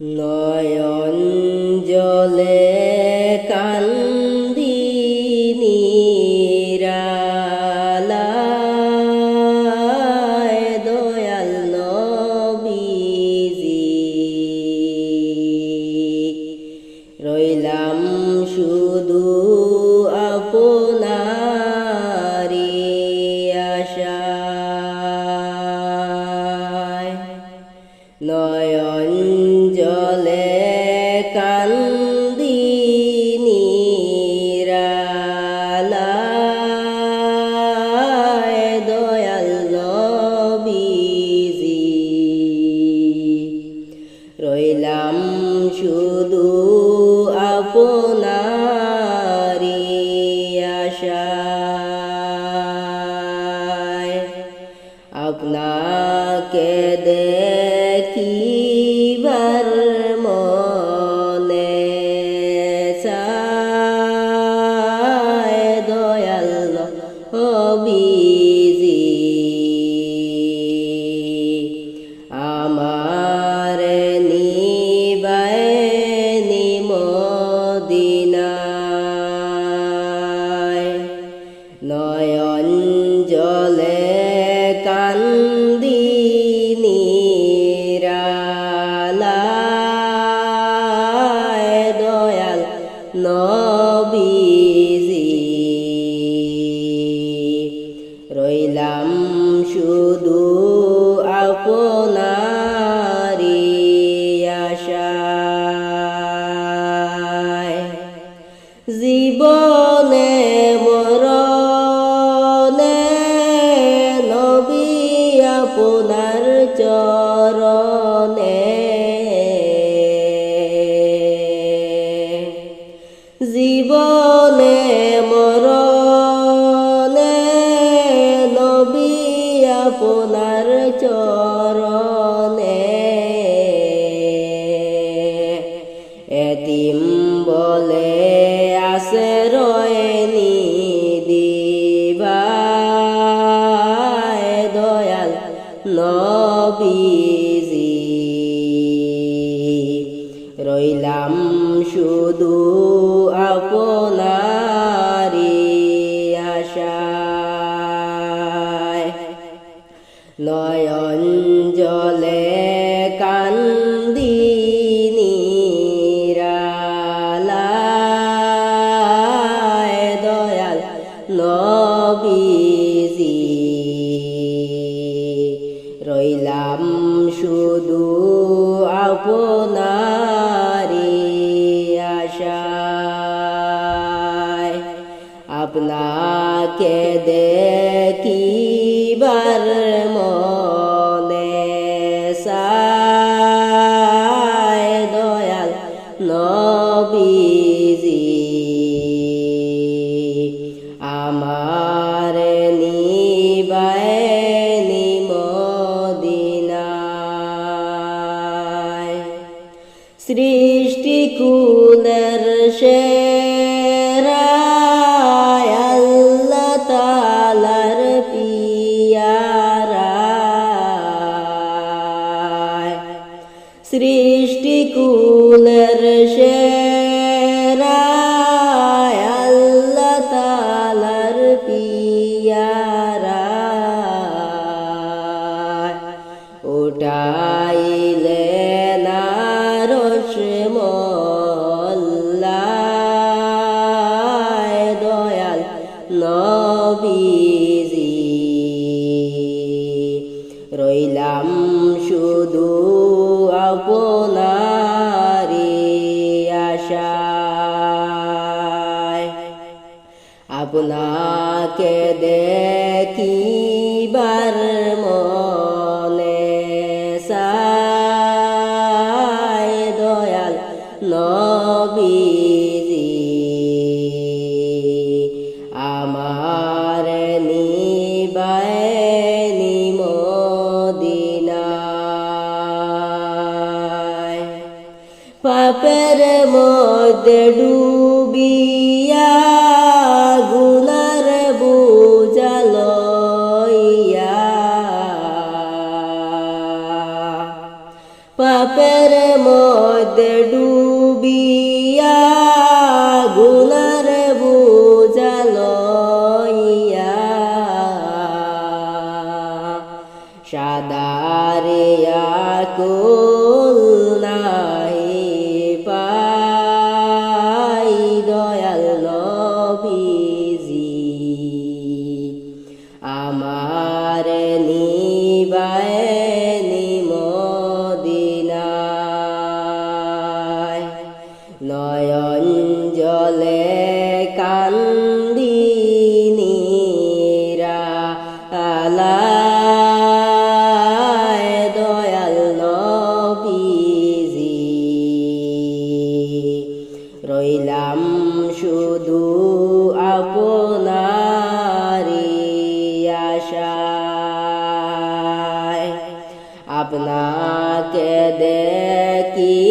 নয়ন জলে শুধু নয়ন জলে কান্দি নিরালায় দয়াল নবীজি। রইলাম শুধু আপনারি আশায়। জীবনে চরণে জীবনে মরণে নবী আপনার চরণে। এতিম বলে আসে রয়নি দিবায় দয়াল নবীজি শুধু আপনারি আশায়। নয়ন জলে কান্দি নিরালায় দয়াল নবীজি। রইলাম শুধু আপনারি আপনাকে দেখিবার মনে সায় দয়াল নবীজি। আমার উঠাইলে নারস মোল্লায় দয়াল নবীজি। রইলাম শুধু আপনারি আশায়। আপনাকে দেখিবার পাপের মধ্যে ডুবিয়া গুনার পাপে পাপের মধ্যে ডুবিয়া গুনার বুঝালইয়া সাদারিয়া কুল জলে কান্দিনীরা আলায় দয়াল নবীজি। রইলাম শুধু আপনারি আশায়। আপনাকে দেখিবার